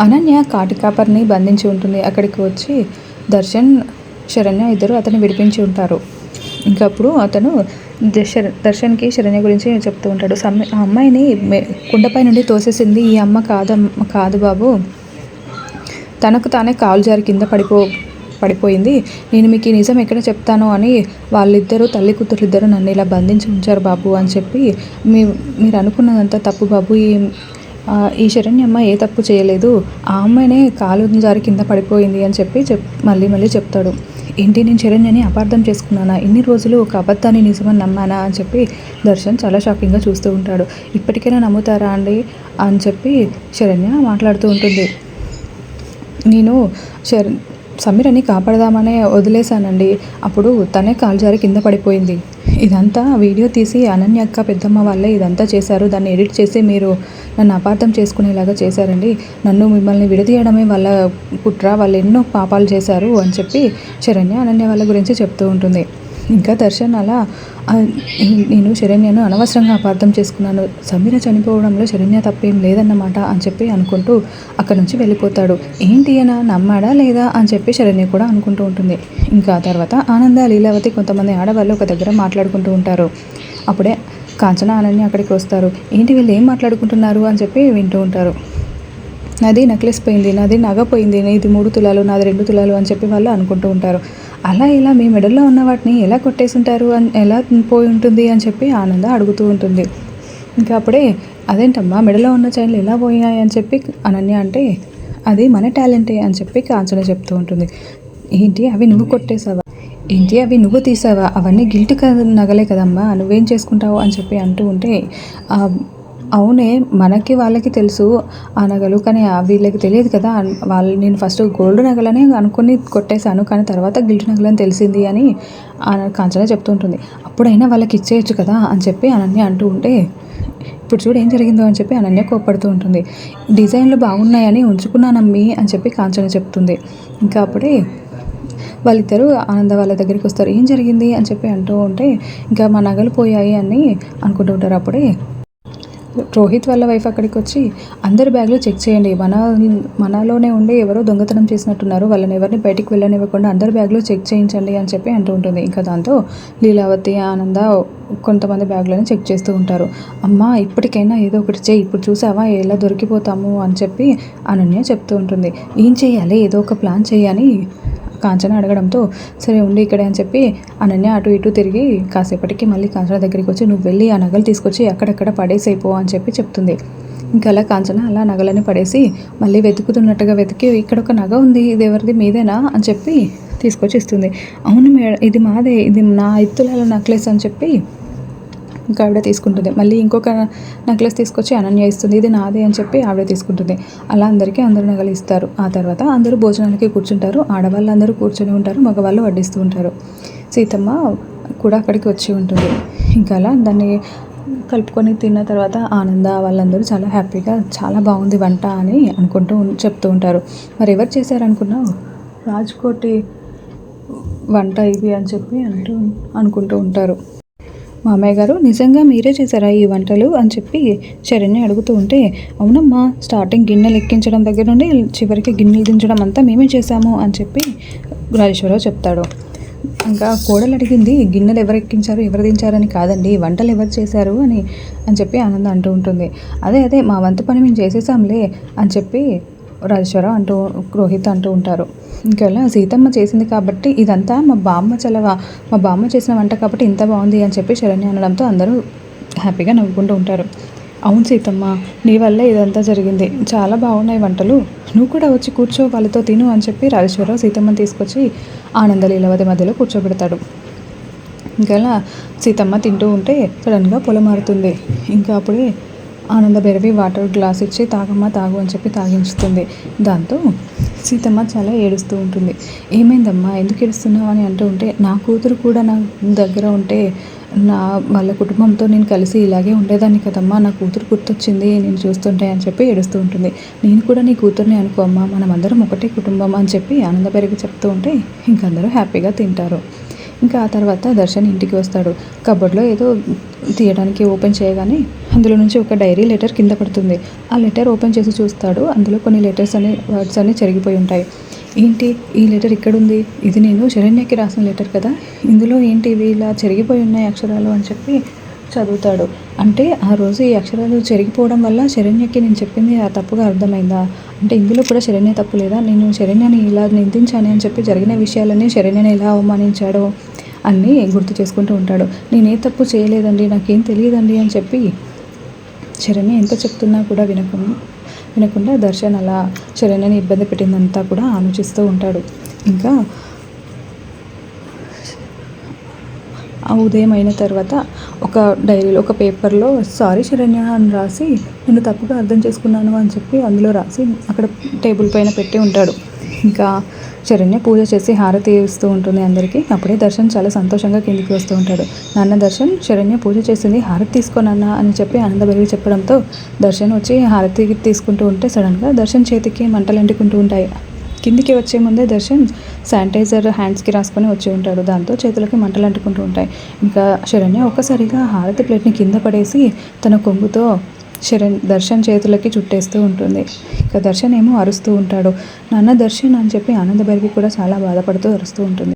అనన్య కాటికాపర్ని బంధించి ఉంటుంది. అక్కడికి వచ్చి దర్శన్ శరణ్య ఇద్దరు అతన్ని విడిపించి ఉంటారు. ఇంకా అప్పుడు అతను దశ- దర్శన్కి శరణ్య గురించి చెప్తూ ఉంటాడు. సమ్మె ఆ అమ్మాయిని కుండపై నుండి తోసేసింది ఈ అమ్మ కాదమ్మ కాదు బాబు. తనకు తానే కాలు జారి కింద పడిపో పడిపోయింది. నేను మీకు ఈ నిజం ఎక్కడ చెప్తాను అని వాళ్ళిద్దరూ తల్లి కూతురు ఇద్దరు నన్ను ఇలా బంధించి ఉంచారు బాబు అని చెప్పి మీ మీరు అనుకున్నదంతా తప్పు బాబు. ఈ ఈ శరణ్య అమ్మ ఏ తప్పు చేయలేదు. ఆ అమ్మాయినే కాలు జారి కింద పడిపోయింది అని చెప్పి చెప్ మళ్ళీ మళ్ళీ చెప్తాడు. ఏంటి నేను శరణ్యని అపార్థం చేసుకున్నానా? ఇన్ని రోజులు ఒక అబద్ధాన్ని నిజమని నమ్మానా? అని చెప్పి దర్శన్ చాలా షాకింగ్గా చూస్తూ ఉంటాడు. ఇప్పటికైనా నమ్ముతారా అండి? అని చెప్పి శరణ్య మాట్లాడుతూ ఉంటుంది. నేను శర సమీరని కాపాడదామనే వదిలేశానండి. అప్పుడు తనే కాలు జారి కింద పడిపోయింది. ఇదంతా వీడియో తీసి అనన్య అక్క పెద్దమ్మ వాళ్ళే ఇదంతా చేశారు. దాన్ని ఎడిట్ చేసి మీరు నన్ను అపార్థం చేసుకునేలాగా చేశారండి. నన్ను మిమ్మల్ని విడదీయడమే వాళ్ళ కుట్ర. వాళ్ళు ఎన్నో పాపాలు చేశారు అని చెప్పి శరణ్య అనన్య వాళ్ళ గురించి చెప్తూ ఉంటుంది. ఇంకా దర్శన్ అలా నేను శరణ్యను అనవసరంగా అపార్థం చేసుకున్నాను. సమీర చనిపోవడంలో శరణ్య తప్పేం లేదన్నమాట అని చెప్పి అనుకుంటూ అక్కడి నుంచి వెళ్ళిపోతాడు. ఏంటి అన నమ్మాడా లేదా? అని చెప్పి శరణ్య కూడా అనుకుంటూ ఉంటుంది. ఇంకా ఆ తర్వాత ఆనంద లీలావతి కొంతమంది ఆడవాళ్ళు ఒక దగ్గర మాట్లాడుకుంటూ ఉంటారు. అప్పుడే కాంచన అనన్య అక్కడికి వస్తారు. ఏంటి వీళ్ళు ఏం మాట్లాడుకుంటున్నారు? అని చెప్పి వింటూ ఉంటారు. నాది నెక్లెస్ పోయింది నాది నగ పోయింది ఇది మూడు తులాలు నాది రెండు తులాలు అని చెప్పి వాళ్ళు అనుకుంటూ ఉంటారు. అలా ఇలా మీ మెడల్లో ఉన్న వాటిని ఎలా కొట్టేసుంటారు అని ఎలా పోయి ఉంటుంది అని చెప్పి ఆనంద అడుగుతూ ఉంటుంది. ఇంకా అప్పుడే అదేంటమ్మా మెడలో ఉన్న చైన్లు ఎలా పోయాయి అని చెప్పి అనన్య అంటే అది మన టాలెంటే అని చెప్పి కాంచన చెప్తూ ఉంటుంది. ఏంటి అవి నువ్వు కొట్టేసావా ఏంటి అవి నువ్వు తీసావా అవన్నీ గిల్ట్ కదా నగలే కదమ్మా నువ్వేం చేసుకుంటావు అని చెప్పి అంటూ ఉంటే అవునే మనకి వాళ్ళకి తెలుసు ఆ నగలు కానీ వీళ్ళకి తెలియదు కదా. వాళ్ళు నేను ఫస్ట్ గోల్డ్ నగలనే అనుకుని కొట్టేశాను కానీ తర్వాత గిల్ట్ నగలని తెలిసింది అని ఆ కాంచన చెప్తూ ఉంటుంది. అప్పుడైనా వాళ్ళకి ఇచ్చేయచ్చు కదా అని చెప్పి అనన్య అంటూ ఉంటే ఇప్పుడు చూడు ఏం జరిగిందో అని చెప్పి అనన్య కోప్పడుతూ ఉంటుంది. డిజైన్లు బాగున్నాయని ఉంచుకున్నానమ్మి అని చెప్పి కాంచన చెప్తుంది. ఇంకా అప్పుడే వాళ్ళిద్దరూ ఆనంద వాళ్ళ దగ్గరికి వస్తారు. ఏం జరిగింది? అని చెప్పి అంటూ ఉంటే ఇంకా మా నగలు పోయాయి అని అనుకుంటూ ఉంటారు. అప్పుడే రోహిత్ వాళ్ళ వైఫ్ అక్కడికి వచ్చి అందరి బ్యాగ్లు చెక్ చేయండి. మన మనలోనే ఉండి ఎవరో దొంగతనం చేసినట్టున్నారు. వాళ్ళని ఎవరిని బయటికి వెళ్ళనివ్వకుండా అందరి బ్యాగ్లు చెక్ చేయించండి అని చెప్పి అంటూ ఉంటుంది. ఇంకా దాంతో లీలావతి ఆనంద కొంతమంది బ్యాగ్లను చెక్ చేస్తూ ఉంటారు. అమ్మ ఇప్పటికైనా ఏదో ఒకటి చేయి. ఇప్పుడు చూసావా? ఎలా దొరికిపోతాము? అని చెప్పి అనన్య చెప్తూ ఉంటుంది. ఏం చేయాలి ఏదో ఒక ప్లాన్ చేయని కాంచన అడగడంతో సరే ఉండి ఇక్కడే అని చెప్పి అనన్య అటు ఇటు తిరిగి కాసేపటికి మళ్ళీ కాంచన దగ్గరికి వచ్చి నువ్వు వెళ్ళి ఆ నగలు తీసుకొచ్చి అక్కడక్కడ పడేసైపో అని చెప్పి చెప్తుంది. ఇంకా అలా కాంచన అలా నగలని పడేసి మళ్ళీ వెతుకుతున్నట్టుగా వెతికి ఇక్కడ ఒక నగ ఉంది ఇది ఎవరిది? మీదేనా? అని చెప్పి తీసుకొచ్చి ఇస్తుంది. అవును మేడం ఇది మాదే ఇది నా ఇత్తుల నెక్లెస్ అని చెప్పి ఇంకా ఆవిడ తీసుకుంటుంది. మళ్ళీ ఇంకొక నెక్లెస్ తీసుకొచ్చి అనన్య ఇస్తుంది. ఇది నాదే అని చెప్పి ఆవిడ తీసుకుంటుంది. అలా అందరికీ అందరూ నగలు ఇస్తారు. ఆ తర్వాత అందరూ భోజనాలకి కూర్చుంటారు. ఆడవాళ్ళు అందరూ కూర్చొని ఉంటారు. మగవాళ్ళు వడ్డిస్తూ ఉంటారు. సీతమ్మ కూడా అక్కడికి వచ్చి ఉంటుంది. ఇంకా అలా దాన్ని కలుపుకొని తిన్న తర్వాత ఆనంద వాళ్ళందరూ చాలా హ్యాపీగా చాలా బాగుంది వంట అని అనుకుంటూ చెప్తూ ఉంటారు. మరి ఎవరు చేశారనుకున్నావు? రాజ్కోటి వంట ఇది అని చెప్పి అంటూ అనుకుంటూ ఉంటారు. మామయ్య గారు నిజంగా మీరే చేశారా ఈ వంటలు? అని చెప్పి శరణ్య అడుగుతూ ఉంటే అవునమ్మా స్టార్టింగ్ గిన్నెలు ఎక్కించడం దగ్గర నుండి చివరికి గిన్నెలు దించడం అంతా మేమే చేశాము అని చెప్పి రాజేశ్వరరావు చెప్తాడు. ఇంకా కోడలు అడిగింది గిన్నెలు ఎవరు ఎక్కించారు ఎవరు దించారని కాదండి వంటలు ఎవరు చేశారు? అని అని చెప్పి ఆనందం అంటూ ఉంటుంది. అదే అదే మా వంతు పని మేము చేసేసాంలే అని చెప్పి రాజేశ్వరరావు అంటూ రోహిత్ అంటూ ఉంటారు. ఇంకెలా సీతమ్మ చేసింది కాబట్టి ఇదంతా మా బామ్మ చలవ మా బామ్మ చేసిన వంట కాబట్టి ఇంత బాగుంది అని చెప్పి శరణ్య అనడంతో అందరూ హ్యాపీగా నవ్వుకుంటూ ఉంటారు. అవును సీతమ్మ నీ వల్లే ఇదంతా జరిగింది. చాలా బాగున్నాయి వంటలు. నువ్వు కూడా వచ్చి కూర్చో వాళ్ళతో తిను అని చెప్పి రాజేశ్వరరావు సీతమ్మని తీసుకొచ్చి ఆనంద లీలవతి మధ్యలో కూర్చోబెడతాడు. ఇంకా సీతమ్మ తింటూ ఉంటే సడన్గా పొలం మారుతుంది ఇంకా అప్పుడే ఆనంద వాటర్ గ్లాస్ ఇచ్చి తాగమ్మ తాగు అని చెప్పి తాగించుతుంది. దాంతో సీతమ్మ చాలా ఏడుస్తూ ఉంటుంది. ఏమైందమ్మా ఎందుకు ఏడుస్తున్నావు? అని అంటూ ఉంటే నా కూతురు కూడా నా దగ్గర ఉంటే నా వాళ్ళ కుటుంబంతో నేను కలిసి ఇలాగే ఉండేదాన్ని కదమ్మా నా కూతురు గుర్తొచ్చింది నేను చూస్తుంటే అని చెప్పి ఏడుస్తూ ఉంటుంది. నేను కూడా నీ కూతుర్ని అనుకో అమ్మా మనం అందరం ఒకటే కుటుంబం అని చెప్పి ఆనంద చెప్తూ ఉంటే ఇంకందరూ హ్యాపీగా తింటారు. ఇంకా ఆ తర్వాత దర్శన్ ఇంటికి వస్తాడు. కబోర్డ్లో ఏదో తీయడానికి ఓపెన్ చేయగానే అందులో నుంచి ఒక డైరీ లెటర్ కింద పడుతుంది. ఆ లెటర్ ఓపెన్ చేసి చూస్తాడు. అందులో కొన్ని లెటర్స్ అనే వర్డ్స్ అన్ని చెరిగిపోయి ఉంటాయి. ఏంటి? ఈ లెటర్ ఇక్కడ ఉంది ఇది నేను శరణ్యకి రాసిన లెటర్ కదా. ఇందులో ఏంటి ఇవి ఇలా చెరిగిపోయి ఉన్నాయి అక్షరాలు అని చెప్పి చదువుతాడు. అంటే ఆ రోజు ఈ అక్షరాలు చెరిగిపోవడం వల్ల శరణ్యకి నేను చెప్పింది ఆ తప్పుగా అర్థమైందా? అంటే ఇందులో కూడా శరణ్య తప్పు లేదా? నేను శరణ్యని ఇలా నిందించాను అని చెప్పి జరిగిన విషయాలన్నీ శరణ్యని ఎలా అవమానించాడో అన్నీ గుర్తు చేసుకుంటూ ఉంటాడు. నేనే తప్పు చేయలేదండి నాకేం తెలియదండి అని చెప్పి శరణ్య ఎంత చెప్తున్నా కూడా వినకుండా వినకుండా దర్శన్ అలా శరణ్యని ఇబ్బంది పెట్టిందంతా కూడా ఆలోచిస్తూ ఉంటాడు. ఇంకా ఆ ఉదయం అయిన తర్వాత ఒక డైరీలో ఒక పేపర్లో సారీ శరణ్య అని రాసి నేను తప్పుగా అర్థం చేసుకున్నాను అని చెప్పి అందులో రాసి అక్కడ టేబుల్ పైన పెట్టి ఉంటాడు. ఇంకా శరణ్య పూజ చేసి హారతి ఇస్తూ ఉంటుంది అందరికీ. అప్పుడే దర్శన్ చాలా సంతోషంగా కిందికి వస్తూ ఉంటాడు. నాన్న దర్శన్ శరణ్య పూజ చేసింది హారతి తీసుకోనన్న అని చెప్పి ఆనందభరివి చెప్పడంతో దర్శన్ వచ్చి హారతి తీసుకుంటూ ఉంటే సడన్గా దర్శన్ చేతికి మంటలు అంటుకుంటూ ఉంటాయి. కిందికి వచ్చే ముందే దర్శన్ శానిటైజర్ హ్యాండ్స్కి రాసుకొని వచ్చి ఉంటాడు. దాంతో చేతులకి మంటలు అంటుకుంటూ ఉంటాయి. ఇంకా శరణ్య ఒక్కసారిగా హారతి ప్లేట్ని కింద పడేసి తన కొంగుతో శరణ్ దర్శన్ చేతులకి చుట్టేస్తూ ఉంటుంది. ఇంకా దర్శన్ ఏమో అరుస్తూ ఉంటాడు. నాన్న దర్శన్ అని చెప్పి ఆనందభరివి కూడా చాలా బాధపడుతూ అరుస్తూ ఉంటుంది.